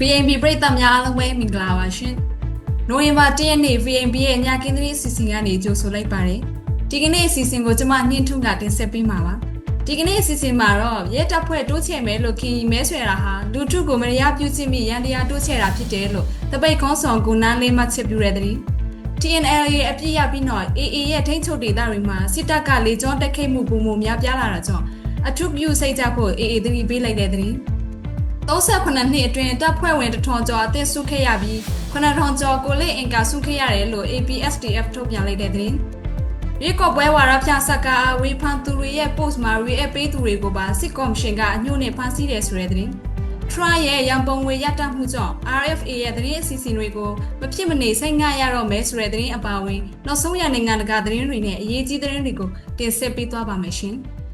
VNB ပရိသတ်များအားလုံးပဲမင်္ဂလာပါရှင်။နိုဝင်ဘာ10ရက်နေ့ VNB ရဲ့ညကင်းသတင်းအစီအစဉ်ကနေကြိုဆိုလိုက်ပါတယ်။ဒီကနေ့အစီအစဉ်ကိုကျွန်မနှင်းထုကတင်ဆက်ပေးမှာပါ။ဒီကနေ့အစီအစဉ်မှာတော့ရဲတပ်ဖွဲ့တိုးချဲ့မယ်လို့ခင်ကြီးမဲဆွဲတာဟာလူထုကိုမတရားပြုကျင့်မိရန်တရားတိုးချဲ့တာဖြစ်တယ်လို့တပိတ်ခေါင်းဆောင်ကိုနန်းလေးမှချစ်ပြတဲ့တဲ့ TNL ရဲ့အပြစ်ရပြီးတော့ AA ရဲ့ထိန်းချုပ်ဒေသတွေမှာစစ်တပ်ကလေကြောင်းတက်ခိတ်မှုပုံမှုများပြားလာတာကြောင့်အထူးပြုစိတ်ကြဖို့ AA သတိပေးလိုက်တဲ့တဲ့ 38နှစ်အတွင်းတပ်ဖွဲ့ဝင်တထောင်ကျော်အသက်ဆုခဲ့ရပြီး9000ကျော်ကိုလိအင်ကာဆုခဲ့ရတယ်လို့ APSDF ထုတ်ပြန်လိုက်တဲ့သတင်း။ရေကော့ပွဲဝါရပြဆက်ကဝေဖန်သူတွေရဲ့ post မှာ react ပေးသူတွေကိုပါစစ်ကော်မရှင်ကအညှို့နဲ့ဖမ်းဆီးတယ်ဆိုတဲ့သတင်း။ Try ရဲ့ရန်ပုံငွေရတတ်မှုကြောင့် RFA ရဲ့သတင်းအစီအစဉ်တွေကိုမဖြစ်မနေစိတ်ငှရတော့မယ်ဆိုတဲ့သတင်းအပါအဝင် နောက်ဆုံးရနိုင်ငံတကာသတင်းတွေနဲ့အရေးကြီးသတင်းတွေကိုတင်ဆက်ပေးသွားပါမယ်ရှင်။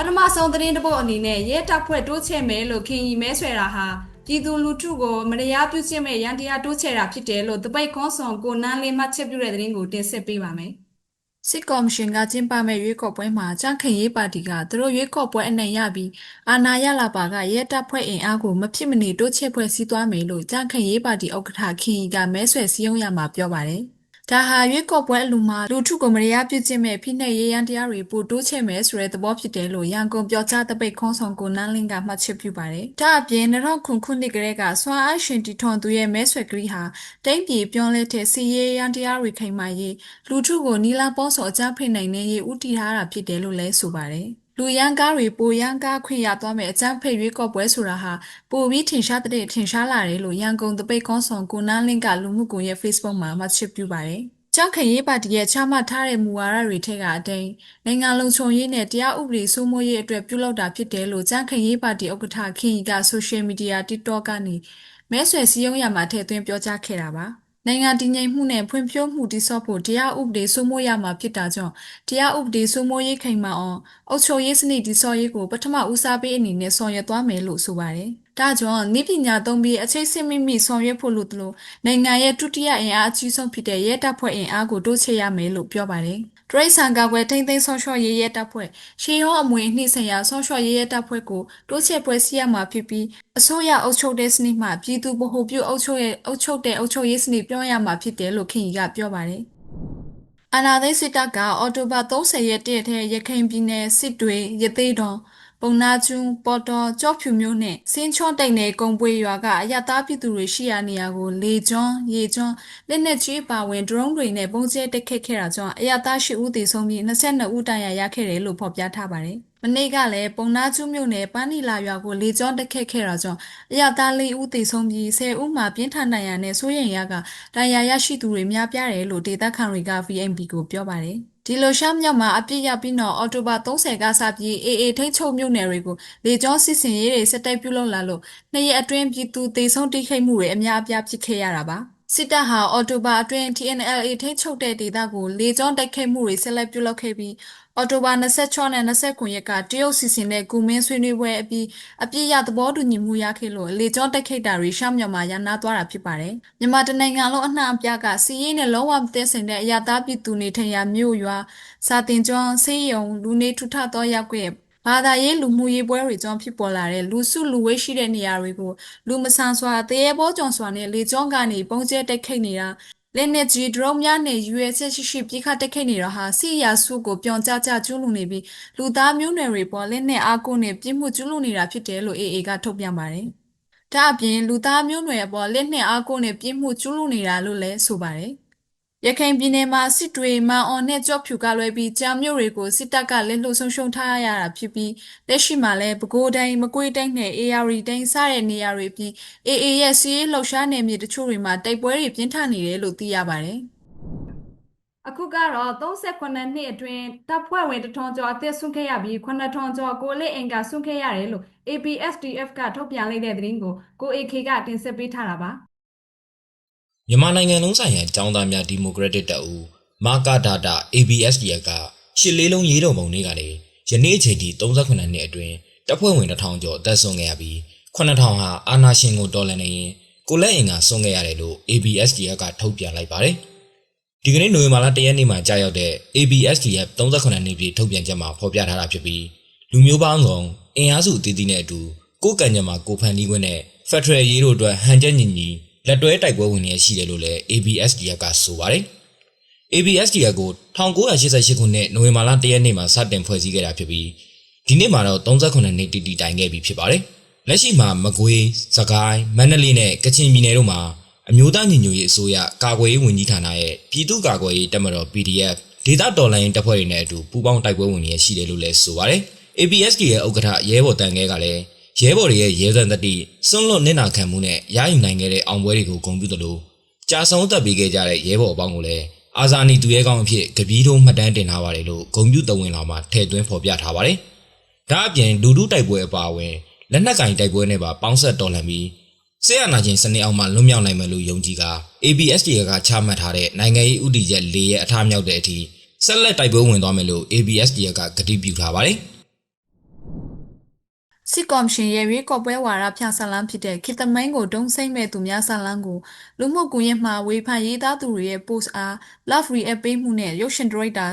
ပထမဆုံးသတင်းတစ်ပုဒ်အနေနဲ့ရဲတပ်ဖွဲ့တိုးချဲ့မယ်လို့ခင်ကြီးမဲဆွဲတာဟာပြည်သူလူထုကိုမတရားပြုကျင့်မဲ့ရန်တရားတိုးချဲ့တာဖြစ်တယ်လို့တပိတ်ခွန်ဆောင်ကိုနန်းလေးမှတ်ချက်ပြုတဲ့သတင်းကိုတင်ဆက်ပေးပါမယ်။စစ်ကော်မရှင်ကကျင်းပမဲ့ရွေးကောက်ပွဲမှာကြန့်ခင်ရေးပါတီကသူတို့ရွေးကောက်ပွဲအနိုင်ရပြီးအာဏာရလာပါကရဲတပ်ဖွဲ့အင်အားကိုမဖြစ်မနေတိုးချဲ့ဖွဲ့စည်းသွားမယ်လို့ကြန့်ခင်ရေးပါတီဥက္ကဋ္ဌခင်ကြီးကမဲဆွယ်စည်းရုံးရမှာပြောပါတယ်။ ဒါဟာရွေးကောက်ပွဲအလူမှာလူထုကိုမရရပြုကျင့်မဲ့ဖိနှိပ်ရေးရန်တရားတွေပိုတိုးချဲ့မယ်ဆိုတဲ့သဘောဖြစ်တယ်လို့ရန်ကုန်ပြောကြားတပိတ်ခွန်ဆောင်ကိုနန်းလင်းကမှတ်ချက်ပြုပါတယ်။ဒါအပြင်2009ခုနှစ်ကလေးကစွမ်းအားရှင်တီထွန်သူရဲ့မဲဆွယ်ကလေးဟာတိမ့်ပြေပြောင်းလဲတဲ့စီရေးရန်တရားတွေခိုင်မာရေးလူထုကိုနီလာပေါဆောအကြမ်းဖိနိုင်နေရေးဥတီထားတာဖြစ်တယ်လို့လည်းဆိုပါတယ်။ လူရန်ကားတွေပိုရန်ကားခွင့်ရသွားမဲ့အကြမ်းဖိရွေးကောက်ပွဲဆိုတာဟာပိုပြီးထင်ရှားတဲ့ထင်ရှားလာတယ်လို့ရန်ကုန်တပိတ်ခွန်ဆောင်ကိုနန်းလင်းကလူမှုကွန်ရက် Facebook မှာမှတ်ချက်ပြုပါတယ်။ကြောက်ခရေးပါတီရဲ့ချမှတ်ထားတဲ့မူဝါဒတွေထက်ကအတိန်နိုင်ငံလုံခြုံရေးနဲ့တရားဥပဒေစိုးမိုးရေးအတွက်ပြုလုပ်တာဖြစ်တယ်လို့ကြောက်ခရေးပါတီဥက္ကဋ္ဌခင်ကြီးကဆိုရှယ်မီဒီယာ TikTok ကနေမဲဆွယ်စည်းရုံးရမှာထည့်သွင်းပြောကြားခဲ့တာပါ နိုင်ငံတည်ငြိမ်မှုနဲ့ဖွံ့ဖြိုးမှုတည်ဆောက်ဖို့တရားဥပဒေစိုးမိုးရမှာဖြစ်တာကြောင့်တရားဥပဒေစိုးမိုးရေးခိုင်မာအောင်အုပ်ချုပ်ရေးစနစ်တည်ဆောက်ရေးကိုပထမဦးစားပေးအနေနဲ့ဆောင်ရွက်သွားမယ်လို့ဆိုပါတယ်။ဒါကြောင့်နိပညာသုံးပြီးအခြေစစ်မိမိဆောင်ရွက်ဖို့လို့တလို့နိုင်ငံရဲ့ဒုတိယအင်အားအကြီးဆုံးဖြစ်တဲ့ရဲတပ်ဖွဲ့အင်အားကိုတိုးချဲ့ရမယ်လို့ပြောပါတယ်။ တရိတ်ဆန်ကာကွယ်ထိမ့်သိမ်းဆော့ရှော့ရေးရဲတပ်ဖွဲ့ရှေးဟောအမွေအနှစ်ဆိုင်ရာဆော့ရှော့ရေးရဲတပ်ဖွဲ့ကိုတိုးချဲ့ပွဲစည်းရမှာဖြစ်ပြီးအစိုးရအုပ်ချုပ်တဲ့စနစ်မှပြည်သူဗဟိုပြုအုပ်ချုပ်ရဲ့အုပ်ချုပ်တဲ့အုပ်ချုပ်ရေးစနစ်ပြောင်းရမှာဖြစ်တယ်လို့ခင်ကြီးကပြောပါတယ်။အနာသိစစ်တပ်ကအော်တိုဘာ30ရက်တည့်ထဲရခိုင်ပြည်နယ်စစ်တွေရသေးတော် ပုံနာကျူးပေါ်တော်ကြော့ဖြူမျိုးနဲ့စင်းချော့တိတ်နယ်ကုံပွေရွာကအရတားပြည်သူတွေရှိရာနေရာကိုလေကျွန်းရေကျွန်းလက်နက်ကြီးပါဝင်ဒရုန်းတွေနဲ့ပုံကျဲတက်ခတ်ခဲ့တာကြောင့်အရတားရှိဦးတည်ဆုံးပြီး22ဦးတန်ရာရခဲ့တယ်လို့ဖော်ပြထားပါတယ်။မနေ့ကလည်းပုံနာကျူးမြို့နယ်ပန်းနီလာရွာကိုလေကြောင်းတက်ခတ်ခဲ့တာကြောင့်အရတားလေးဦးတည်ဆုံးပြီး10ဦးမှာပြင်းထန်ဒဏ်ရာနဲ့စိုးရိမ်ရကဒဏ်ရာရရှိသူတွေများပြားတယ်လို့ဒေသခံတွေက VNB ကိုပြောပါတယ်။ ဒီလိုရှားမြောက်မှာအပြစ်ရပြီးတော့အော်တိုဘာ30ကစပြီး AA ထိတ်ချုပ်မြို့နယ်တွေကိုလေကြောင်းစစ်စင်ရေးတွေစက်တိုက်ပြုလုပ်လာလို့နှစ်ရက်အတွင်းပြည်သူတေဆုံးတိခိတ်မှုတွေအများအပြားဖြစ်ခဲ့ရတာပါ စစ်တပ်ဟာအော်တိုဘာအတွင်း TNLA ထိတ်ချုပ်တဲ့ဒေသကိုလေကြောင်းတိုက်ခိုက်မှုတွေဆက်လက်ပြုလုပ်ခဲ့ပြီးအော်တိုဘာ26နဲ့29ရက်ကတရုတ်စီစဉ်တဲ့ကုမင်းဆွေးနွေးပွဲအပြီးအပြည့်ရသဘောတူညီမှုရခဲ့လို့လေကြောင်းတိုက်ခိုက်တာတွေရှောင်းမြောင်မှာရန်နာသွားတာဖြစ်ပါတယ်။မြန်မာတနိုင်ငံလုံးအနှံ့အပြားကစီးရေးနဲ့လုံးဝမသိဆိုင်တဲ့အရာသားပြည်သူနေထိုင်ရာမြို့ရွာစာတင်ကျွန်းဆေးရုံလူနေထူထသောရောက်ွက် ဘာသာရေးလူမှုရေးပွဲတွေကြောင့်ဖြစ်ပေါ်လာတဲ့လူစုလူဝေးရှိတဲ့နေရာတွေကိုလူမဆန်စွာတရေဘောကြောင့်စွာနဲ့လေကြောင်းကနေပုံကျဲတိုက်ခိုက်နေတာလက်နက်ကြီးဒရုန်းများနဲ့ USS ရှိရှိပြခတ်တက်ခိတ်နေတော့ဟာစီရာစုကိုပြောင်ကြကြကျူးလွန်နေပြီးလူသားမျိုးနွယ်တွေပေါ်လက်နက်အားကိုနဲ့ပြစ်မှုကျူးလွန်နေတာဖြစ်တယ်လို့ AA ကထုတ်ပြန်ပါတယ်။ဒါအပြင်လူသားမျိုးနွယ်အပေါ်လက်နက်အားကိုနဲ့ပြစ်မှုကျူးလွန်နေတာလို့လည်းဆိုပါတယ်။ ရခိုင်ပြည်နယ်မှာစစ်တွေမန်အောင်နဲ့ကြော့ဖြူကလွဲပြီးကြာမြို့တွေကိုစစ်တပ်ကလက်လွတ်ဆုံးရှုံးထားရတာဖြစ်ပြီးလက်ရှိမှာလည်းပဲခူးတိုင်းမကွေးတိုင်းနဲ့ AR တိုင်းစတဲ့နေရာတွေပြီး AA ရဲ့စီးရေးလှုပ်ရှားနယ်မြေတချို့တွေမှာတိုက်ပွဲတွေပြင်းထန်နေတယ်လို့သိရပါတယ်။အခုကတော့38နှစ်အတွင်းတပ်ဖွဲ့ဝင်တထောင်ကျော်အသက်ဆုံးခဲ့ရပြီး9000ကျော်ကိုလက်အင်ကဆုံးခဲ့ရတယ်လို့ APSDF ကထုတ်ပြန်လိုက်တဲ့သတင်းကိုကို AK ကတင်ဆက်ပေးထားတာပါ။ မြန်မာနိုင်ငံလုံးဆိုင်ရာចောင်းသားများဒီမိုကရက်တစ်တပ်ဦးမာကာဒါတာ ABSDF ကရှစ်လေးလုံးရေးတော်ပုံတွေကနေယနေ့အချိန်ထိ38နှစ်အတွင်းတပ်ဖွဲ့ဝင်1000ကျော်အသက်ဆုံးခဲ့ရပြီး9000ဟာအာနာရှင်ကိုတော်လှန်နေရင်ကိုလက်အင်ကဆုံးခဲ့ရတယ်လို့ ABSDF ကထုတ်ပြန်လိုက်ပါတယ်။ဒီကနေ့နိုဝင်ဘာလ1ရက်နေ့မှာကြာရောက်တဲ့ ABSDF 38နှစ်ပြည့်ထုတ်ပြန်ချက်မှာဖော်ပြထားတာဖြစ်ပြီးလူမျိုးပေါင်းစုံအင်အားစုအသီးသီးနဲ့အတူကိုယ်ကံကြမ္မာကိုဖန်တီးခွင့်နဲ့ Federal ရေးတို့အတွက်ဟန်ချက်ညီညီ လက်တွဲတိုက်ပွဲဝင်နေရရှိတယ်လို့လည်း ABSDF ကဆိုပါတယ်။ ABSDF ကို1988ခုနှစ်နိုဝင်ဘာလ1ရက်နေ့မှာစတင်ဖွဲ့စည်းခဲ့တာဖြစ်ပြီးဒီနေ့မှာတော့38နှစ်တည်တည်တိုင်ခဲ့ပြီဖြစ်ပါတယ်။လက်ရှိမှာမကွေး၊စကိုင်း၊မန္တလေးနဲ့ကချင်ပြည်နယ်တို့မှာအမျိုးသားညီညွတ်ရေးအစိုးရကာကွယ်ရေးဝန်ကြီးဌာနရဲ့ပြည်သူ့ကာကွယ်ရေးတပ်မတော် PDF ဒေသတော်လှန်ရေးတပ်ဖွဲ့တွေနဲ့အတူပူးပေါင်းတိုက်ပွဲဝင်နေရရှိတယ်လို့လည်းဆိုပါတယ်။ ABSD ရဲ့ဥက္ကဋ္ဌရဲဘော်တန်ငယ်ကလည်း ရဲဘော်တွေရဲ့ရဲစွမ်းသတ္တိစွန့်လွတ်နစ်နာခံမှုနဲ့ရယူနိုင်ခဲ့တဲ့အောင်ပွဲတွေကိုဂုဏ်ပြုသလိုကြာဆုံးသက်ပေးခဲ့ကြတဲ့ရဲဘော်အပေါင်းကိုလည်းအာဇာနည်သူရဲကောင်းအဖြစ်ကပီးထုံးမှတ်တမ်းတင်ထားပါတယ်လို့ဂုဏ်ပြုတဝင်တော်မှာထည့်သွင်းဖော်ပြထားပါတယ်။ဒါအပြင်လူထုတိုက်ပွဲအပါအဝင်လက်နက်ကင်တိုက်ပွဲနဲ့ပါပေါင်းဆက်တော်လှန်ပြီးဆေးရနာချင်းစနစ်အောင်မှလွတ်မြောက်နိုင်မယ်လို့ယုံကြည်က ABSD ကချမှတ်ထားတဲ့နိုင်ငံရေးဥတီချက်၄ရဲ့အထားမြောက်တဲ့အထိဆက်လက်တိုက်ပွဲဝင်သွားမယ်လို့ ABSD ကကတိပြုထားပါတယ် စစ်ကော်မရှင်ရဲ့ရွေးကောက်ပွဲဝါဒဖြန့်ဆလန်းဖြစ်တဲ့ခေတ္တမိုင်းကိုတုံးစိမ့်မဲ့သူများဆလန်းကိုလူမှုကွန်ရက်မှာဝေဖန်ရေးသားသူတွေရဲ့ post အား love react ပေးမှုနဲ့ရုပ်ရှင်ဒရိုက်တာ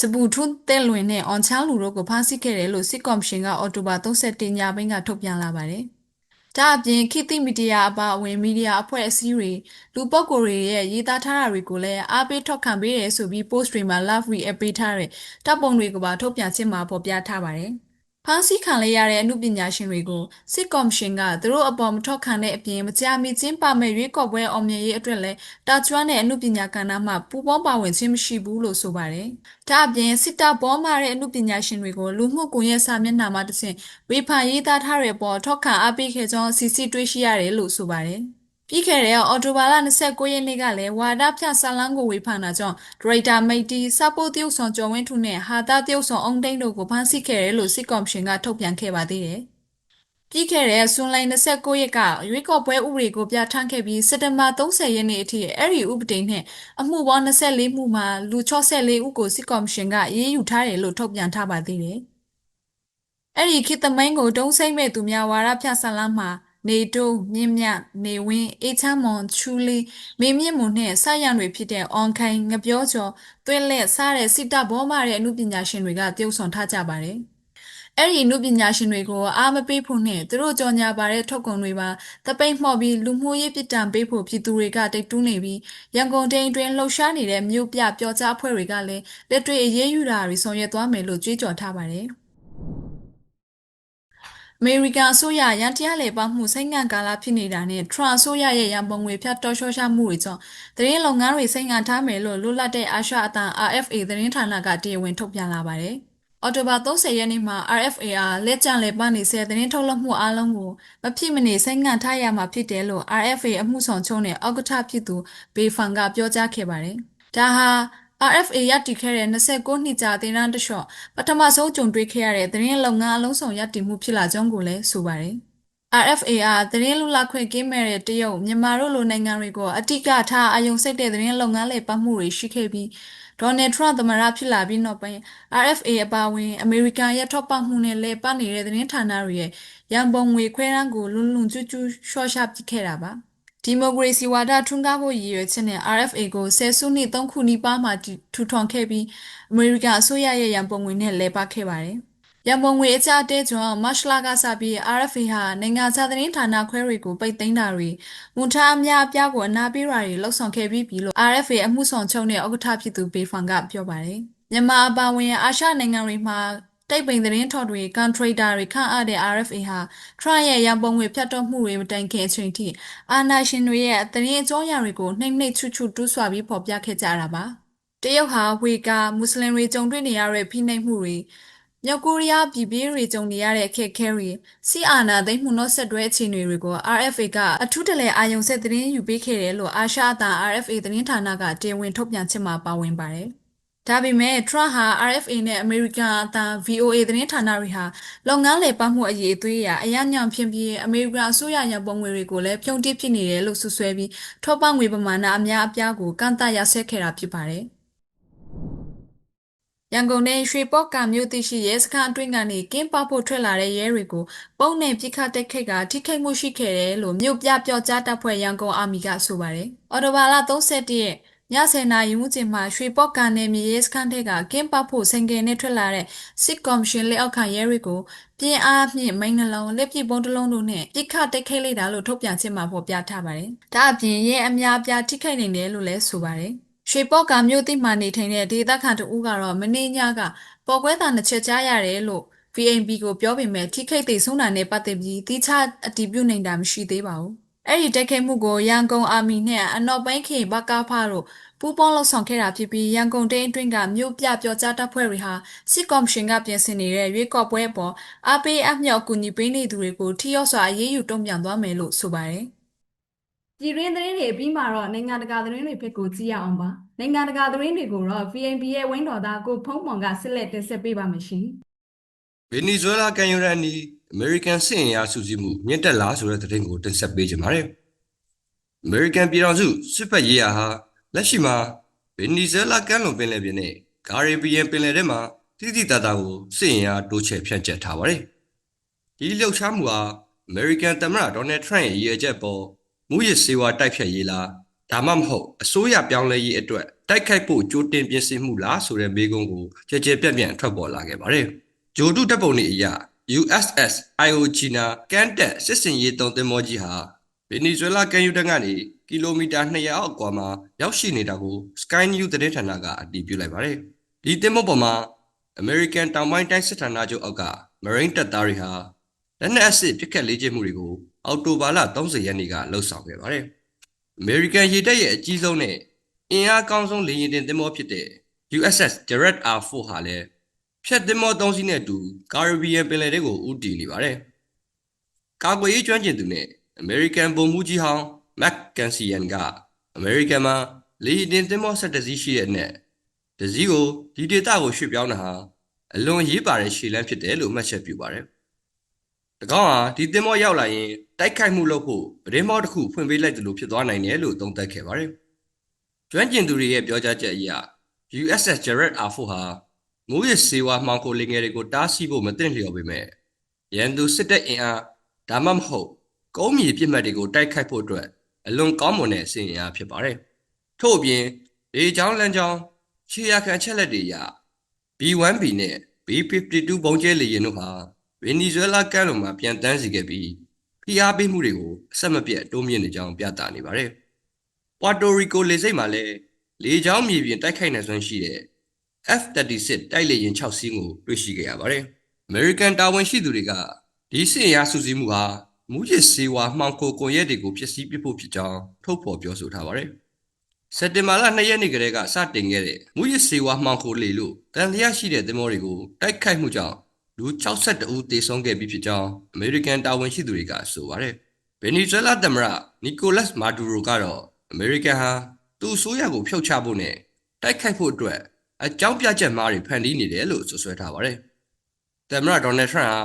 စပူထွန်းတဲလွင်နဲ့အွန်ချားလူတို့ကိုဖမ်းဆီးခဲ့တယ်လို့စစ်ကော်မရှင်ကအော်တိုဘာ31ညပိုင်းကထုတ်ပြန်လာပါတယ်။ဒါအပြင်ခေတ်သစ်မီဒီယာအပါအဝင်မီဒီယာအဖွဲ့အစည်းတွေလူပုဂ္ဂိုလ်တွေရဲ့ရေးသားထားတာတွေကိုလည်းအားပေးထောက်ခံပေးတယ်ဆိုပြီး post တွေမှာ love react ပေးထားတဲ့တပ်ပုံတွေကိုပါထုတ်ပြန်ခြင်းမှာဖော်ပြထားပါတယ်။ ဖမ်းဆီးခံလိုက်ရတဲ့အမှုပညာရှင်တွေကိုစစ်ကော်မရှင်ကသူတို့အပေါ်မထောက်ခံတဲ့အပြင်မကြာမီချင်းပါမဲ့ရွေးကောက်ပွဲအောင်မြင်ရေးအတွက်လည်းတာကျွမ်းတဲ့အမှုပညာကဏ္ဍမှာပူးပေါင်းပါဝင်ခြင်းမရှိဘူးလို့ဆိုပါတယ်။ဒါအပြင်စစ်တပ်ပေါ်မှာတဲ့အမှုပညာရှင်တွေကိုလူမှုကွန်ရက်စာမျက်နှာမှာတစ်ဆင့်ဝေဖန်ရေးသားထားတဲ့အပေါ်ထောက်ခံအားပေးခဲ့ကြောင်းစီစီတွေ့ရှိရတယ်လို့ဆိုပါတယ်။ ပြီးခဲ့တဲ့အော်တိုဘာလ29ရက်နေ့ကလည်းဝါဒဖြန့်ဆလန်းကိုဝေဖန်တာကြောင့်ဒရိုက်တာမိတ်တီစပိုးတရုတ်ဆောင်ကျော်ဝင်းထုနဲ့ဟာတာတရုတ်ဆောင်အုံတိန်တို့ကိုဖမ်းဆီးခဲ့တယ်လို့စစ်ကော်မရှင်ကထုတ်ပြန်ခဲ့ပါသေးတယ်။ပြီးခဲ့တဲ့ဇွန်လ29ရက်ကရွေးကောက်ပွဲဥပဒေကိုပြဋ္ဌာန်းခဲ့ပြီးစက်တင်ဘာ30ရက်နေ့အထိအဲ့ဒီဥပဒေနဲ့အမှုပေါင်း24မှုမှာလူ64ဦးကိုစစ်ကော်မရှင်ကအေးအေးယူထားတယ်လို့ထုတ်ပြန်ထားပါသေးတယ်။အဲ့ဒီခေတ်သမိုင်းကိုတုံးစိမ့်မဲ့သူများဝါရဖြန့်ဆလန်းမှာ နေတိုးမြင့်မြတ်နေဝင်းအေချမ်းမွန်ချူလီမေမြင့်မွန်နဲ့ဆရံတွေဖြစ်တဲ့ on ခိုင်ငပြောကျော်သွင်းလက်စားတဲ့စစ်တပ်ဘောမတဲ့အမှုပညာရှင်တွေကတည်ဆုံထားကြပါတယ်။အဲ့ဒီအမှုပညာရှင်တွေကိုအားမပေးဖို့နဲ့သူတို့ကြော်ညာပါတဲ့ထုတ်ကုန်တွေပါတပိတ်မှော့ပြီးလူမှုရေးပြစ်ဒဏ်ပေးဖို့ပြည်သူတွေကတိတ်တူးနေပြီးရန်ကုန်တိုင်းအတွင်းလှုပ်ရှားနေတဲ့မြို့ပြပျော်ကြားအဖွဲ့တွေကလည်းလက်တွေ့အရေးယူတာတွေဆောင်ရွက်သွားမယ်လို့ကြွေးကြော်ထားပါတယ်။အ မေရိကန်အစိုးရရန်တရားလေပတ်မှုဆိုင်ငံကာလဖြစ်နေတာနဲ့ထရန့်အစိုးရရဲ့ရန်ပုံငွေဖြတ်တော်ရှော့ရှာမှုတွေကြောင့်သတင်းလုပ်ငန်းတွေဆိုင်ငံထားမယ်လို့လွတ်လပ်တဲ့အာရှအသံ RFA သတင်းဌာနကတရားဝင်ထုတ်ပြန်လာပါတယ်။အော်တိုဘာ30ရက်နေ့မှာ RFA အားလက်ကျန်လေပတ်နေစေသတင်းထုတ်လွှင့်မှုအားလုံးကိုမဖြစ်မနေဆိုင်ငံထားရမှာဖြစ်တယ်လို့ RFA အမှုဆောင်ချုပ်နဲ့အောက်ကထဖြစ်သူဘေဖန်ကပြောကြားခဲ့ပါတယ်။ဒါဟာ RFA ရတည်ခဲ့တဲ့29နှစ်ကြာတင်ရန်တလျှော့ပထမဆုံးကြုံတွေ့ခဲ့ရတဲ့သတင်းလုပ်ငန်းအလုံးစုံရတည်မှုဖြစ်လာကြောင်းကိုလည်းဆိုပါတယ်။ RFA ကသတင်းလူလာခွင့်ကင်းမဲ့တဲ့တရုတ်မြန်မာတို့လိုနိုင်ငံတွေကိုအတိကထားအယုံစိတ်တဲ့သတင်းလုပ်ငန်းလေပတ်မှုတွေရှိခဲ့ပြီးဒေါ်နယ်ထရန့်သမ္မတဖြစ်လာပြီးနောက်ပိုင်း RFA အပါအဝင်အမေရိကန်ရဲ့ထောက်ပံ့မှုနဲ့လေပတ်နေတဲ့သတင်းဌာနတွေရဲ့ရန်ပုံငွေခွဲတန်းကိုလွန်လွန်ကျူးကျူးရှော့ချပစ်ခဲ့တာပါ။ ဒီမိုကရေစီဝါဒထွန်းကားဖို့ရည်ရွယ်ချက်နဲ့ RFA ကိုဆယ်စုနှစ်၃ခုနီးပါးမှထူထောင်ခဲ့ပြီးအမေရိကန်အစိုးရရဲ့ရန်ပုံငွေနဲ့လဲပတ်ခဲ့ပါတယ်။ရန်ပုံငွေအကြအတဲကြောင့်မတ်လကစပြီး RFA ဟာနိုင်ငံခြားသတင်းဌာနခွဲတွေကိုပိတ်သိမ်းတာတွေဝန်ထမ်းအများအပြားကိုအနာပေးတာတွေလှုပ်ဆောင်ခဲ့ပြီးပြီလို့ RFA အမှုဆောင်ချုပ်နဲ့ဥက္ကဋ္ဌဖြစ်သူဘေဖန်ကပြောပါတယ်။မြန်မာအပါအဝင်အာရှနိုင်ငံတွေမှာ တိတ်ပိန်သတင်းထောက်တွေကန်ထရိတာတွေခန့်အပ်တဲ့ RFA ဟာထရန့်ရဲ့ရန်ပုံငွေဖြတ်တော့မှုတွေမတိုင်ခင်အချိန်ထိအာဏာရှင်တွေရဲ့သတင်းအကြောင်းအရာတွေကိုနှိမ့်နှိမ့်ချွတ်ချွတ်တူးဆွပြီးဖော်ပြခဲ့ကြတာပါတရုတ်ဟာဝေကာမွတ်စလင်တွေကြုံတွေ့နေရတဲ့ဖိနှိပ်မှုတွေမြောက်ကိုရီးယားပြည်ပြည်တွေကြုံနေရတဲ့အခက်အခဲတွေစီအာနာသိမ်းမှုနောက်ဆက်တွဲအခြေအနေတွေကို RFA ကအထူးတလဲအာယုံဆက်သတင်းယူပေးခဲ့တယ်လို့အာရှအသံ RFA သတင်းဌာနကတင်ဝင်ထုတ်ပြန်ချက်မှာပါဝင်ပါတယ်။ ဒါပေမဲ့ Trump ဟာ RFA နဲ့ American အသံ VOA သတင်းဌာနတွေဟာလုပ်ငန်းလည်ပတ်မှုအရေးအသွေးအရအရညံ့ဖြစ်ပြီး American အစိုးရရန်ပုံငွေတွေကိုလည်းဖြုံတိဖြစ်နေတယ်လို့ဆွဆွဲပြီးထောက်ပံ့ငွေပမာဏအများအပြားကိုကန့်သတ်ရဆဲခဲ့တာဖြစ်ပါတယ်ရန်ကုန်နယ်ရွှေပော့ကမြို့သိရှိရဲစခန်းအတွင်းကနေကင်းပဖို့ထွက်လာတဲ့ရဲတွေကိုပုံနဲ့ပြစ်ခတ်တက်ခိတ်ကထိခိုက်မှုရှိခဲ့တယ်လို့မြို့ပြပျော့ကြားတပ်ဖွဲ့ရန်ကုန်အာမီကဆိုပါတယ်။အော်တိုဘာလ31ရက် ည10နာရီဝန်းကျင်မှာရွှေပော့ကန်နယ်မြေရဲစခန်းထက်ကကင်းပတ်ဖို့ဆိုင်ကယ်နဲ့ထွက်လာတဲ့စစ်ကော်မရှင်လက်အောက်ခံရဲတွေကိုပြင်းအားဖြင့်မိန်းနှလုံးလက်ပစ်ပုံးတစ်လုံးတို့နဲ့ပြစ်ခတ်တိုက်ခိုက်လိုက်တာလို့ထုတ်ပြန်ချက်မှာဖော်ပြထားပါတယ်။ဒါအပြင်ရဲအများအပြားထိခိုက်နေတယ်လို့လည်းဆိုပါတယ်။ရွှေပော့ကန်မြို့တိမှနေထိုင်တဲ့ဒေသခံတဦးကတော့မနေ့ညကပေါ်ကွဲတာနှစ်ချက်ကြားရတယ်လို့ VNB ကိုပြောပေမဲ့ထိခိုက်သိဆုံးတာနဲ့ပတ်သက်ပြီးတိကျအတည်ပြုနိုင်တာမရှိသေးပါဘူး။ အဲ့ဒီတိုက်ခိုက်မှုကိုရန်ကုန်အာမီနဲ့အနောက်ပိုင်းခေဘကာဖားတို့ပူးပေါင်းလှုပ်ဆောင်ခဲ့တာဖြစ်ပြီးရန်ကုန်တိုင်းအတွင်းကမြို့ပြပြောကြားတပ်ဖွဲ့တွေဟာစစ်ကော်မရှင်ကပြင်ဆင်နေတဲ့ရွေးကောက်ပွဲအပေါ်အပေးအမြောက်ကူညီပေးနေသူတွေကိုထိရောက်စွာအရေးယူတုံ့ပြန်သွားမယ်လို့ဆိုပါတယ်။ပြည်ရင်းသတင်းတွေပြီးမှတော့နိုင်ငံတကာသတင်းတွေဖြစ်ကိုကြည့်ရအောင်ပါ။နိုင်ငံတကာသတင်းတွေကိုတော့ VNB ရဲ့ဝင်းတော်သားကိုဖုံးမောင်ကဆက်လက်တင်ဆက်ပေးပါမယ်ရှင်။ဗင်နီဇွဲလားကန်ယူရန်နီ အမေရိကန်စစ်အင်အားစုစည်းမှုမြင့်တက်လာဆိုတဲ့သတင်းကိုတင်ဆက်ပေးကြပါမယ်။အမေရိကန်ပြည်ထောင်စုစစ်ဖက်ရေးရာဟာလက်ရှိမှာဗင်နီဇွဲလားကမ်းလွန်ပင်လယ်ပြင်နဲ့ကာရေဘီယံပင်လယ်ထဲမှာတိတိတတ်တာကိုစစ်အင်အားတိုးချဲ့ဖြန့်ကျက်ထားပါတယ်။ဒီလှုပ်ရှားမှုဟာအမေရိကန်သမ္မတဒေါ်နယ်ထရန့်ရဲ့ရည်ရွယ်ချက်ပေါ်မူရစ်စေဝါတိုက်ဖြတ်ရေးလားဒါမှမဟုတ်အစိုးရပြောင်းလဲရေးအတွက်တိုက်ခိုက်ဖို့ကြိုတင်ပြင်ဆင်မှုလားဆိုတဲ့မေးခွန်းကိုကြကြပြန့်ပြန့်ထွက်ပေါ်လာခဲ့ပါတယ်။ဂျိုဒုတပ်ပုံတွေအရ USS Iogina ကန်တက်စစ်စင်ရေးတုံးသင်္ဘောကြီးဟာဗင်နီဇွဲလားကန်ယူတန်းကနေကီလိုမီတာ200အောက်ကွာမှာရောက်ရှိနေတာကို Sky News သတင်းဌာနကအတည်ပြုလိုက်ပါတယ်။ဒီသင်္ဘောပေါ်မှာ American တောင်ပိုင်းတိုင်းစစ်ဌာနချုပ်အောက်က Marine တပ်သားတွေဟာလက်နက်အစစ်ပစ်ခတ်လေ့ကျင့်မှုတွေကိုအော်တိုဘာလ30ရက်နေ့ကလှုပ်ဆောင်ခဲ့ပါတယ်။ American ရေတပ်ရဲ့အကြီးဆုံးနဲ့အင်အားကောင်းဆုံးလေယာဉ်တင်သင်္ဘောဖြစ်တဲ့ USS Gerald R. Ford ဟာလည်း ဖြတ်သင်္ဘောသုံးစီးနဲ့အတူကာရဘီယံပင်လယ်တွေကိုဦးတည်နေပါတယ်။ကာကွယ်ရေးကျွမ်းကျင်သူနဲ့အမေရိကန်ဗိုလ်မှူးကြီးဟောင်းမက်ကန်စီယန်ကအမေရိကန်မှာလေယာဉ်တင်သင်္ဘော၁၁စီးရှိတဲ့အနက်တစ်စီးကိုဒီဒေတာကိုရွှေ့ပြောင်းတာဟာအလွန်ရေးပါတဲ့ရှေ့လန်းဖြစ်တယ်လို့မှတ်ချက်ပြုပါတယ်။တကောင်းဟာဒီသင်္ဘောရောက်လာရင်တိုက်ခိုက်မှုလုပ်ဖို့ပရင်းမောတစ်ခုဖွင့်ပေးလိုက်တယ်လို့ဖြစ်သွားနိုင်တယ်လို့သုံးသပ်ခဲ့ပါတယ်။ကျွမ်းကျင်သူတွေရဲ့ပြောကြားချက်အရ USS Gerald R. Ford ဟာ မိုးရစေဝါမှောင်ခိုလင်ငယ်တွေကိုတားဆီးဖို့မသင့်လျော်ပေမဲ့ရန်သူစစ်တပ်အင်အားဒါမှမဟုတ်ကုန်းမြေပြစ်မှတ်တွေကိုတိုက်ခိုက်ဖို့အတွက်အလွန်ကောင်းမွန်တဲ့အစီအင်အားဖြစ်ပါတယ်။ထို့အပြင်လေချောင်းလမ်းချောင်းခြေရခံချက်လက်တွေအရ B1B နဲ့ B52 ဘုံကျဲလေယာဉ်တို့ဟာဗင်နီဇွဲလားကမ်းလွန်မှာပြန်တန်းစီခဲ့ပြီးဖိအားပေးမှုတွေကိုအဆက်မပြတ်တိုးမြင့်နေကြောင်းပြသနေပါတယ်။ပွာတိုရီကိုလေဆိပ်မှာလည်းလေချောင်းမြေပြင်တိုက်ခိုက်နိုင်စွမ်းရှိတဲ့ F-36 တိုက်လေယာဉ်6စီးကိုတွေ့ရှိခဲ့ရပါတယ်။ American တာဝန်ရှိသူတွေကဒီစစ်အင်အားစုစည်းမှုဟာမူရစ်စေဝါမှောင်ခိုကွန်ရက်တွေကိုဖျက်ဆီးပစ်ဖို့ဖြစ်ကြောင်းထုတ်ဖော်ပြောဆိုထားပါတယ်။စက်တင်ဘာလ2ရက်နေ့ကတည်းကစတင်ခဲ့တဲ့မူရစ်စေဝါမှောင်ခိုလေလို့တန်လျာရှိတဲ့သင်္ဘောတွေကိုတိုက်ခိုက်မှုကြောင့်လူ62ဦးသေဆုံးခဲ့ပြီးဖြစ်ကြောင်း American တာဝန်ရှိသူတွေကဆိုပါတယ်။ဗင်နီဇွဲလားသမ္မတနီကိုလတ်မာဒူရိုကတော့ American ဟာသူ့အစိုးရကိုဖျောက်ချဖို့နဲ့တိုက်ခိုက်ဖို့အတွက် အကြောင်းပြချက်မှားတွေဖန်တီးနေတယ်လို့ဆွဆွဲထားပါတယ်။သမ္မတဒေါ်နယ်ထရန့်ဟာ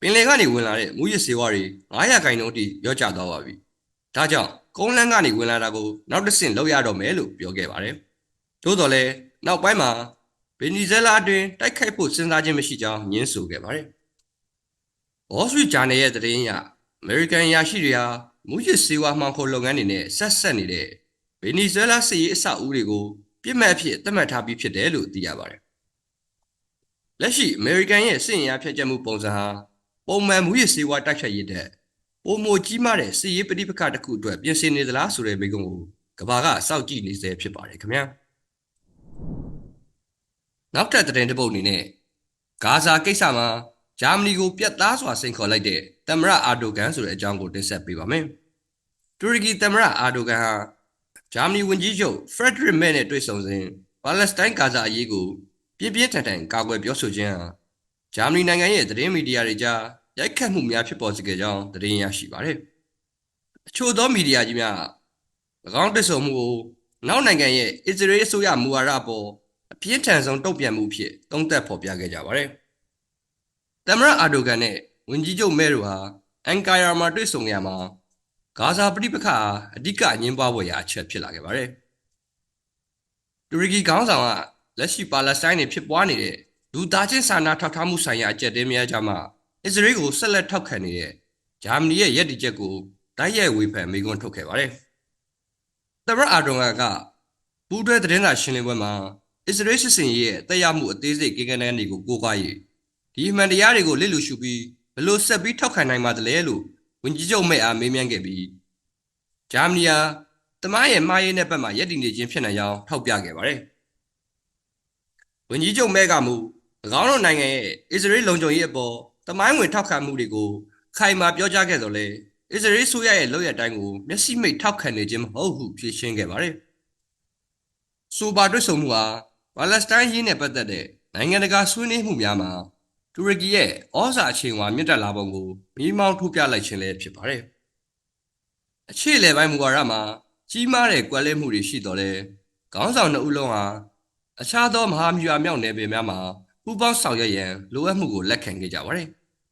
ပင်လယ်ကနေဝင်လာတဲ့မူရစ်စေဝါတွေ900ခိုင်နှုန်းအထိရော့ကျသွားပါပြီ။ဒါကြောင့်ကုန်းလန်းကနေဝင်လာတာကိုနောက်တစ်ဆင့်လောက်ရတော့မယ်လို့ပြောခဲ့ပါတယ်။သို့တော်လည်းနောက်ပိုင်းမှာဗင်နီဇွဲလားအတွင်းတိုက်ခိုက်ဖို့စဉ်းစားခြင်းမရှိကြောင်းညင်းဆိုခဲ့ပါတယ်။ Wall Street Journal ရဲ့သတင်းအရ American ရရှိတွေဟာမူရစ်စေဝါမှောင်ခိုလုပ်ငန်းတွေနဲ့ဆက်ဆက်နေတဲ့ဗင်နီဇွဲလားစစ်ရေးအဆောက်အဦတွေကို ပြစ်မှတ်အဖြစ်သတ်မှတ်ထားပြီးဖြစ်တယ်လို့သိရပါတယ်။လက်ရှိအမေရိကန်ရဲ့စစ်ရင်အားဖျက်ချက်မှုပုံစံဟာပုံမှန်မူရစ်စေဝါတိုက်ဖြတ်ရေးတဲ့ပုံမကြီးမားတဲ့စစ်ရေးပဋိပက္ခတစ်ခုအတွက်ပြင်ဆင်နေသလားဆိုတဲ့မေးခွန်းကိုကဘာကစောင့်ကြည့်နေစေဖြစ်ပါတယ်ခင်ဗျာ။နောက်ထပ်သတင်းတစ်ပုဒ်အနေနဲ့ဂါဇာကိစ္စမှာဂျာမနီကိုပြတ်သားစွာစိန်ခေါ်လိုက်တဲ့တမရအာဒိုဂန်ဆိုတဲ့အကြောင်းကိုတင်ဆက်ပေးပါမယ်။တူရကီတမရအာဒိုဂန်ဟာ ဂျာမနီဝန်ကြီးချုပ်ဖရက်ဒရစ်မဲနဲ့တွေ့ဆုံစဉ်ပါလက်စတိုင်းဂါဇာအရေးကိုပြင်းပြင်းထန်ထန်ကာကွယ်ပြောဆိုခြင်းဟာဂျာမနီနိုင်ငံရဲ့သတင်းမီဒီယာတွေကြားရိုက်ခတ်မှုများဖြစ်ပေါ်စေခဲ့ကြောင်းသတင်းရရှိပါတယ်။အချို့သောမီဒီယာကြီးများ၎င်းတွေ့ဆုံမှုကိုနောက်နိုင်ငံရဲ့အစ္စရေးအစိုးရမူဝါဒပေါ်အပြင်းထန်ဆုံးတုံ့ပြန်မှုဖြစ်သုံးသပ်ဖော်ပြခဲ့ကြပါတယ်။တမရအာဒိုဂန်နဲ့ဝန်ကြီးချုပ်မဲတို့ဟာအန်ကာယာမှာတွေ့ဆုံကြမှာ ဂါဇာပဋိပက္ခဟာအဓိကအငင်းပွားဖွယ်ရာအချက်ဖြစ်လာခဲ့ပါတယ်။တူရကီခေါင်းဆောင်ကလက်ရှိပါလက်စတိုင်းတွေဖြစ်ပွားနေတဲ့လူသားချင်းစာနာထောက်ထားမှုဆိုင်ရာအကြက်တဲများကြမှာအစ္စရေးကိုဆက်လက်ထောက်ခံနေတဲ့ဂျာမနီရဲ့ရည်တည်ချက်ကိုတိုက်ရိုက်ဝေဖန်မိကွန်းထုတ်ခဲ့ပါတယ်။သမ္မတအာဒွန်ကပူးတွဲသတင်းစာရှင်းလင်းပွဲမှာအစ္စရေးစစ်စင်ရေးရဲ့တက်ရောက်မှုအသေးစိတ်ကိန်းဂဏန်းတွေကိုကိုးကား၍ဒီအမှန်တရားတွေကိုလစ်လူရှုပြီးဘယ်လို့ဆက်ပြီးထောက်ခံနိုင်ပါသလဲလို့ ဝန်ကြီးချုပ်မဲ့အားမေးမြန်းခဲ့ပြီးဂျာမနီယာတမန်ရဲ့မှားရင်းတဲ့ဘက်မှာရက်တည်နေခြင်းဖြစ်နိုင်ကြောင်းထောက်ပြခဲ့ပါတယ်။ဝန်ကြီးချုပ်မဲ့ကမူ၎င်းတို့နိုင်ငံရဲ့အစ္စရေးလုံခြုံရေးအပေါ်တမိုင်းဝင်ထောက်ခံမှုတွေကိုခိုင်မာပြောကြားခဲ့တော်လဲအစ္စရေးဆိုရရဲ့လုပ်ရတိုင်းကိုမျက်စိမိတ်ထောက်ခံနေခြင်းမဟုတ်ဟုဖြေရှင်းခဲ့ပါတယ်။ဆိုပါတွေ့ဆုံမှုဟာပါလက်စတိုင်းရင်းနဲ့ပတ်သက်တဲ့နိုင်ငံတကာဆွေးနွေးမှုများမှာ တူရကီရဲ့ဩဇာအချိန်ဝါမြင့်တက်လာပုံကိုမိမောင်းထုတ်ပြလိုက်ခြင်းလည်းဖြစ်ပါတယ်။အခြေလေပိုင်းမူဝါဒမှာကြီးမားတဲ့ကွဲလဲမှုတွေရှိတော်လဲခေါင်းဆောင်နှစ်ဦးလုံးဟာအခြားသောမဟာမြူအမြောက်နယ်ပယ်များမှာပူးပေါင်းဆောင်ရွက်ရန်လိုအပ်မှုကိုလက်ခံခဲ့ကြပါတယ်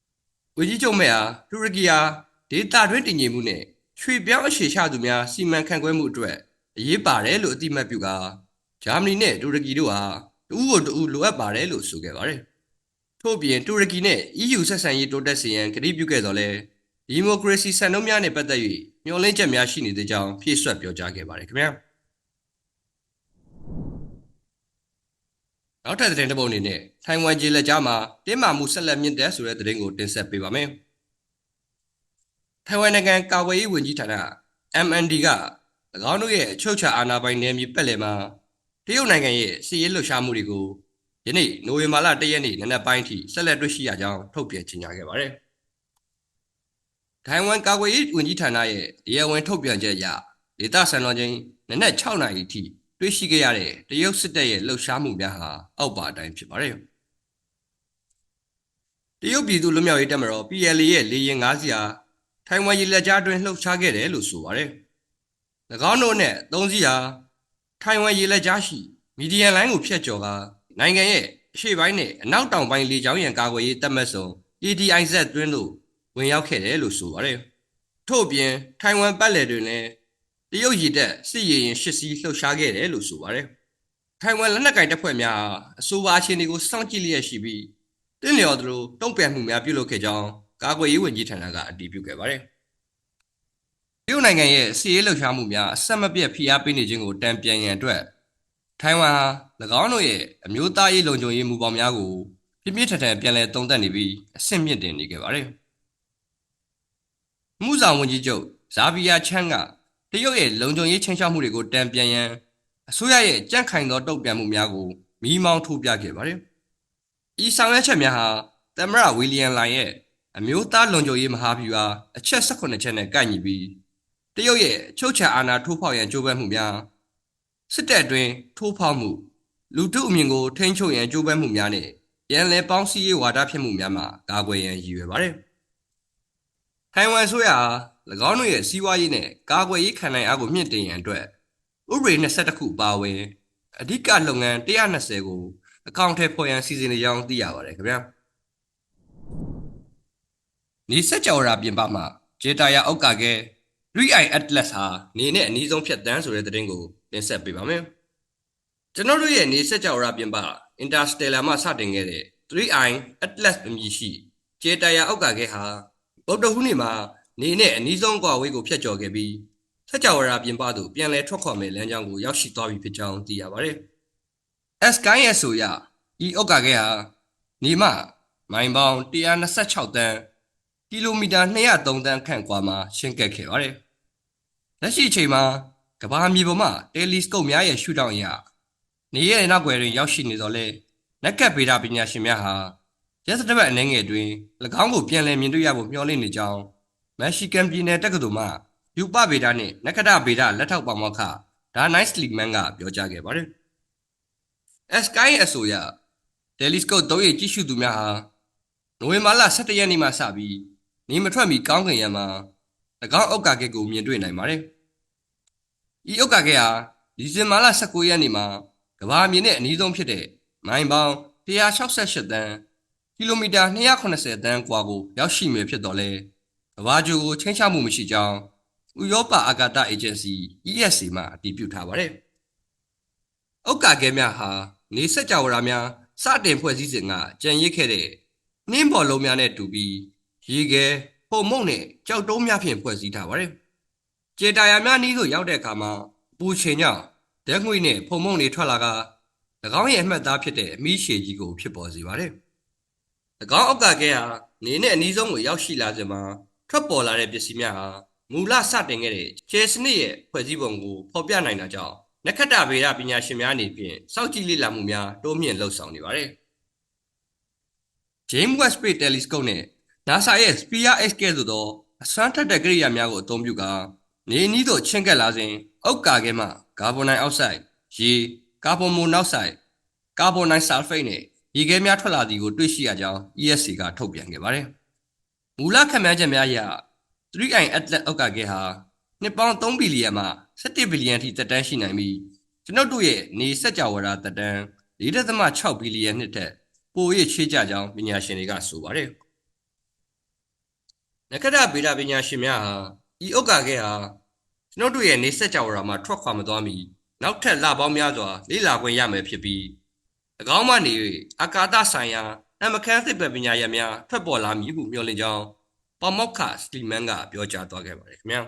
။ဝေကြီးချုပ်မဲ့ဟာတူရကီဟာဒေတာတွင်းတည်ငြိမ်မှုနဲ့ရွှေပြောင်းအခြေချသူများစီမံခန့်ခွဲမှုအတွက်အရေးပါတယ်လို့အတိအမှတ်ပြုကာဂျာမနီနဲ့တူရကီတို့ဟာတူဦးကိုတူဦးလိုအပ်ပါတယ်လို့ဆိုခဲ့ပါတယ်။ ထို့ပြင်တူရကီနဲ့ EU ဆက်ဆံရေးတိုးတက်စေရန်ကတိပြုခဲ့တော်လဲဒီမိုကရေစီစံနှုန်းများနဲ့ပတ်သက်၍မျှော်လင့်ချက်များရှိနေသေးကြောင်းဖြည့်ဆွတ်ပြောကြားခဲ့ပါတယ်ခင်ဗျာ။နောက်ထပ်သတင်းတစ်ပုဒ်အနေနဲ့ထိုင်ဝမ်ကျေးလက်ကြားမှာတင်းမာမှုဆက်လက်မြင့်တက်ဆိုတဲ့သတင်းကိုတင်ဆက်ပေးပါမယ်။ထိုင်ဝမ်နိုင်ငံကာကွယ်ရေးဝန်ကြီးဌာန MND က၎င်းတို့ရဲ့အချုပ်အခြာအာဏာပိုင်နယ်မြေပတ်လည်မှာတရုတ်နိုင်ငံရဲ့စီးရဲလှုပ်ရှားမှုတွေကို ယနေ့နိုဝင်ဘာလ၁ရက်နေ့နနက်ပိုင်းထိဆက်လက်တွေ့ရှိရကြောင်းထုတ်ပြန်ကြေညာခဲ့ပါတယ်။ထိုင်ဝမ်ကာကွယ်ရေးဝန်ကြီးဌာနရဲ့တရားဝင်ထုတ်ပြန်ချက်အရဒေသစံတော်ချိန်နနက်6နာရီထိတွေ့ရှိခဲ့ရတဲ့တရုတ်စစ်တပ်ရဲ့လှုပ်ရှားမှုများဟာအောက်ပါအတိုင်းဖြစ်ပါတယ်။တရုတ်ပြည်သူ့လွတ်မြောက်ရေးတပ်မတော် PLA ရဲ့လေရင်၅စီးဟာထိုင်ဝမ်ရေလက်ကြားတွင်လှုပ်ရှားခဲ့တယ်လို့ဆိုပါတယ်။၎င်းတို့နဲ့၃စီးဟာထိုင်ဝမ်ရေလက်ကြားရှိမီဒီယန်လိုင်းကိုဖျက်ကျော်ကာ နိုင်ငံရဲ့အရှေ့ပိုင်းနဲ့အနောက်တောင်ပိုင်းလေကြောင်းရန်ကာကွယ်ရေးတပ်မတ်စုံ ADIZ တွင်းတို့ဝင်ရောက်ခဲ့တယ်လို့ဆိုပါတယ်။ထို့ပြင်ထိုင်ဝမ်ပတ်လည်တွင်လည်းတရုတ်ရည်တပ်စစ်ရေးရင်ရှစ်စီးလှုပ်ရှားခဲ့တယ်လို့ဆိုပါတယ်။ထိုင်ဝမ်လက်နက်ကင်တပ်ဖွဲ့များဟာအဆိုပါအခြေအနေကိုစောင့်ကြည့်လျက်ရှိပြီးတင်းလျော်သလိုတုံ့ပြန်မှုများပြုလုပ်ခဲ့ကြောင်းကာကွယ်ရေးဝန်ကြီးဌာနကအတည်ပြုခဲ့ပါတယ်။တရုတ်နိုင်ငံရဲ့စစ်ရေးလှုပ်ရှားမှုများအဆက်မပြတ်ဖိအားပေးနေခြင်းကိုတံပြန်ရန်အတွက် ထိုင်ဝမ်ဟာ၎င်းတို့ရဲ့အမျိုးသားရေးလုံခြုံရေးမူပေါင်းများကိုပြင်းပြထန်ထန်ပြန်လည်သုံးသပ်နေပြီးအဆင့်မြင့်တင်နေခဲ့ပါတယ်။မှုဆောင်ဝန်ကြီးချုပ်ဇာဗီယာချန်ကတရုတ်ရဲ့လုံခြုံရေးချင်းချောက်မှုတွေကိုတံပြန်ရန်အစိုးရရဲ့ကြန့်ခိုင်သောတုံ့ပြန်မှုများကိုမိမောင်းထုတ်ပြခဲ့ပါတယ်။ဤဆောင်ရွက်ချက်များဟာသမ္မတဝီလီယံလိုင်ရဲ့အမျိုးသားလုံခြုံရေးမဟာဗျူဟာအချက်18ချက်နဲ့ကိုက်ညီပြီးတရုတ်ရဲ့ချုပ်ချာအာဏာထိုးဖောက်ရန်ကြိုးပမ်းမှုများ စစ်တပ်အတွင်းထိုးဖောက်မှုလူထုအမြင်ကိုထိန်းချုပ်ရန်ကြိုးပမ်းမှုများနဲ့ပြန်လည်ပေါင်းစည်းရေးဝါဒဖြစ်မှုများမှာကာကွယ်ရန်ရည်ရွယ်ပါတယ်။ထိုင်ဝမ်ဆိုရဟာ၎င်းတို့ရဲ့စီးပွားရေးနဲ့ကာကွယ်ရေးခံနိုင်အားကိုမြင့်တင်ရန်အတွက်ဥပဒေ22ခုပါဝင်အဓိကလုပ်ငန်း120ကိုအကောင့်ထဲဖော်ရန်စီစဉ်နေကြောင်းသိရပါတယ်ခင်ဗျာ။နေဆက်ကြော်ရာပြင်ပမှာဂျေတာယာအောက်ကကဲ 3i atlas ဟာနေနဲ့အနည်းဆုံးဖြတ်တန်းဆိုတဲ့သတင်းကို တင်ဆက်ပေးပါမယ်။ကျွန်တော်တို့ရဲ့နေဆက်ကြော်ရာပြင်ပ Interstellar မှာစတင်ခဲ့တဲ့ 3i atlas အမည်ရှိဂျေတာယာအောက်ကကဲဟာဗုဒ္ဓဟူးနေ့မှာနေနဲ့အနည်းဆုံးကွာဝေးကိုဖျက်ကျော်ခဲ့ပြီးဆက်ကြော်ရာပြင်ပသို့ပြန်လည်ထွက်ခွာမဲ့လမ်းကြောင်းကိုရောက်ရှိသွားပြီဖြစ်ကြောင်းသိရပါတယ်။ S9 ရဲ့ဆိုရဤအောက်ကကဲဟာနေမှမိုင်ပေါင်း126တန်းကီလိုမီတာ203တန်းခန့်ကွာမှာရှင်းကပ်ခဲ့ပါတယ်။လက်ရှိအချိန်မှာ ကမ္ဘာမြေပေါ်မှာတယ်လီစကုပ်များရဲ့ရှုထောင့်အရနေရဲ့နောက်ွယ်တွင်ရောက်ရှိနေတော့လေနက်ကပ်ဗေဒပညာရှင်များဟာရက်စတပတ်အနေငယ်တွင်၎င်းကိုပြန်လည်မြင်တွေ့ရဖို့မျှော်လင့်နေကြောင်းမက်ဆီကန်ပြည်နယ်တက္ကသိုလ်မှယူပဗေဒနှင့်နက္ခတဗေဒလက်ထောက်ပါမောက္ခဒါနိုင်စလီမန်ကပြောကြားခဲ့ပါတယ်။ S9 အဆိုအရတယ်လီစကုပ်သုံးရကြည့်ရှုသူများဟာနိုဝင်ဘာလ17ရက်နေ့မှစပြီးနေမထွက်မီကောင်းကင်ရံမှာ၎င်းအောက်ကကဲကိုမြင်တွေ့နိုင်ပါတယ်။ ။ဤဥက္ကာခဲဟာဒီဇင်ဘာလ19ရက်နေ့မှာကဘာမြေနဲ့အနီးဆုံးဖြစ်တဲ့မိုင်ပေါင်း168တန်းကီလိုမီတာ280တန်းကွာကိုရောက်ရှိမယ်ဖြစ်တော်လဲကဘာဂျိုကိုချင်းချမှုမရှိကြောင်းဥရောပအာကာသအေဂျင်စီ ESA မှအတည်ပြုထားပါတယ်။ဥက္ကာခဲများဟာနေဆက်ကြဝဠာများစတင်ဖွဲ့စည်းစဉ်ကကြံရစ်ခဲ့တဲ့နှင်းပေါ်လုံးများနဲ့တူပြီးရေခဲပုံမုံနဲ့ကြောက်တုံးများဖြင့်ဖွဲ့စည်းထားပါတယ်။ ကြေတာယာများနီးသို့ရောက်တဲ့အခါမှာပူချိန်ကြောင့်ဓာတ်ငွေ့နဲ့ဖုံမုံတွေထွက်လာက၎င်းရဲ့အမှတ်အသားဖြစ်တဲ့အမီးရှည်ကြီးကိုဖြစ်ပေါ်စေပါတယ်။၎င်းအောက်ကကဲဟာနေနဲ့အနီးဆုံးကိုရောက်ရှိလာစဉ်မှာထွက်ပေါ်လာတဲ့ပစ္စည်းများဟာမူလစတင်ခဲ့တဲ့ကျဲစနစ်ရဲ့ဖွဲ့စည်းပုံကိုဖော်ပြနိုင်တာကြောင့်နက္ခတ္တဗေဒပညာရှင်များအနေဖြင့်စောင့်ကြည့်လေ့လာမှုများတိုးမြင့်လှုပ်ဆောင်နေပါတယ်။ James Webb Space Telescope နဲ့ NASA ရဲ့ Sphere X ကဲ့သို့သောအစွမ်းထက်တဲ့ကိရိယာများကိုအသုံးပြုကာ နေနီးသို့ချင့်ကပ်လာစဉ်အောက်ကာခဲမှကာဗွန်ဒိုင်အောက်ဆိုက်၊ရေ၊ကာဗွန်မိုနောက်ဆိုက်၊ကာဗွန်ဒိုင်ဆာလ်ဖိတ်နဲ့ရေခဲများထွက်လာသည်ကိုတွေ့ရှိရကြောင်း ESC ကထုတ်ပြန်ခဲ့ပါတယ်။မူလခန့်မှန်းချက်များအရ 3i Atlas အောက်ကာခဲဟာနှစ်ပေါင်း3ဘီလီယံမှ17ဘီလီယံထိသက်တမ်းရှိနိုင်ပြီးကျွန်ုပ်တို့ရဲ့နေစက်ကြဝဠာသက်တမ်း4.6ဘီလီယံနှစ်ထက်ပို၍ချေးကြကြောင်းပညာရှင်တွေကဆိုပါတယ်။နက္ခတ္တဗေဒပညာရှင်များဟာ ဤဥက္ကာခဲဟာကျွန်ုပ်တို့ရဲ့နေဆက်ကြဝဠာမှာထွက်ခွာမသွားမီနောက်ထပ်လပေါင်းများစွာလေ့လာခွင့်ရမယ်ဖြစ်ပြီး၎င်းမှနေ၍အာကာသဆိုင်ရာအမခန်းသစ်ပပညာရပ်များထွက်ပေါ်လာမည်ဟုမျှော်လင့်ကြောင်းပေါမောက်ခစတီမန်ကပြောကြားသွားခဲ့ပါတယ်ခင်ဗျာ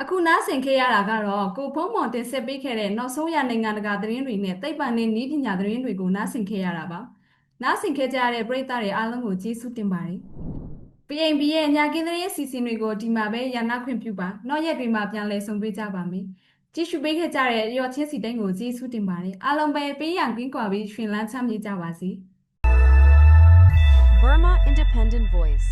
အခုနားဆင်ခဲ့ရတာကတော့ကိုဖုံးမော်တင်ဆက်ပေးခဲ့တဲ့နောက်ဆုံးရနိုင်ငံတကာသတင်းတွေနဲ့သိပ္ပံနဲ့နည်းပညာသတင်းတွေကိုနားဆင်ခဲ့ရတာပါနားဆင်ခဲ့ကြတဲ့ပရိသတ်တွေအားလုံးကိုကျေးဇူးတင်ပါတယ် PNB ရဲ့ညကင်းသတင်းအစီအစဉ်တွေကိုဒီမှာပဲရန်နာခွင့်ပြုပါနောက်ရက်တွေမှာပြန်လည်ဆုံတွေ့ကြပါမယ်ကြည့်ရှုပေးခဲ့ကြတဲ့ရော်ချင်းစီတိုင်းကိုကျေးဇူးတင်ပါတယ်အားလုံးပဲပေးရန်ကင်းကွာပြီးရှင်လန်းချမ်းမြေ့ကြပါစေ Burma Independent Voice.